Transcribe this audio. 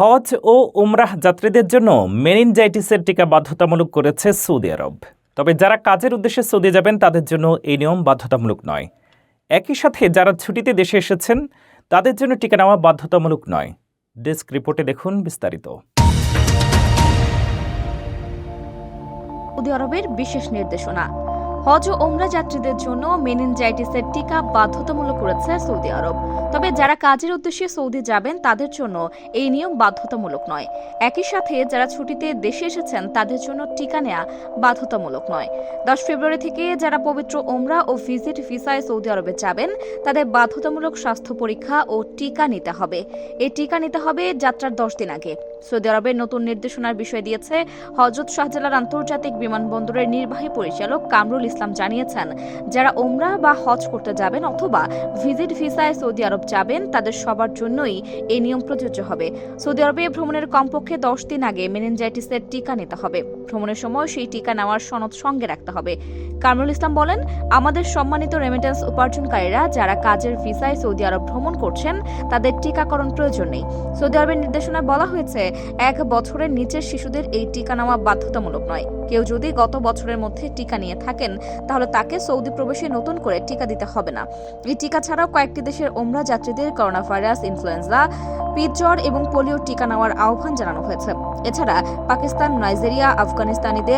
হজ ও উমরাহ যাত্রীদের জন্য মেনিনজাইটিসের টিকা বাধ্যতামূলক করেছে সৌদি আরব। তবে যারা কাজের উদ্দেশ্যে সৌদি যাবেন, তাদের জন্য এই নিয়ম বাধ্যতামূলক নয়। একই সাথে যারা ছুটিতে দেশে এসেছেন, তাদের জন্য টিকা নেওয়া বাধ্যতামূলক নয়। ডেস্ক রিপোর্টে দেখুন বিস্তারিত। সৌদি আরবের বিশেষ নির্দেশনা। হজ ও ওমরা যাত্রীদের জন্য মেনিনজাইটিসের টিকা বাধ্যতামূলক করেছে সৌদি আরব। তবে যারা কাজের উদ্দেশ্যে সৌদি যাবেন, তাদের জন্য এই নিয়ম বাধ্যতামূলক নয়। একই সাথে যারা ছুটিতে দেশে এসেছেন, তাদের জন্য টিকা নেওয়া বাধ্যতামূলক নয়। দশ ফেব্রুয়ারি থেকে যারা পবিত্র ওমরা ও ভিজিট ভিসায় সৌদি আরবে যাবেন, তাদের বাধ্যতামূলক স্বাস্থ্য পরীক্ষা ও টিকা নিতে হবে। এই টিকা নিতে হবে যাত্রার দশ দিন আগে। সৌদি আরবের নতুন নির্দেশনার বিষয় দিয়েছে। হজরত শাহজালাল আন্তর্জাতিক বিমানবন্দরের নির্বাহী পরিচালক কামরুল ইসলাম জানিয়েছেন, যারা ওমরা বা হজ করতে যাবেন অথবা ভিজিট ভিসায় সৌদি আরব যাবেন, তাদের সবার জন্যই এই নিয়ম প্রযোজ্য হবে। সৌদি আরবে ভ্রমণের কমপক্ষে দশ দিন আগে মেনেঞ্জাইটিসের টিকা নিতে হবে। ভ্রমণের সময় সেই টিকা নেওয়ার সনদ সঙ্গে রাখতে হবে। কামরুল ইসলাম বলেন, আমাদের সম্মানিত রেমিটেন্স উপার্জনকারীরা যারা কাজের ভিসায় সৌদি আরব ভ্রমণ করছেন, তাদের টিকাকরণ প্রয়োজন নেই। সৌদি আরবের নির্দেশনায় বলা হয়েছে এক বছরের নিচের শিশুদের এই টিকা নেওয়া বাধ্যতামূলক নয়। কেউ যদি গত বছরের মধ্যে টিকা নিয়ে থাকেন, তাহলে তাকে সৌদি প্রবেশে নতুন করে টিকা দিতে হবে না। এই টিকা ছাড়াও কয়েকটি দেশের ওমরা যাত্রীদের করোনা ভাইরাস ইনফ্লুয়েঞ্জা পিতজ্বর এবং পোলিও টিকা নেওয়ার আহ্বান জানানো হয়েছে। এছাড়া পাকিস্তান, নাইজেরিয়া, আফগানিস্তানিদের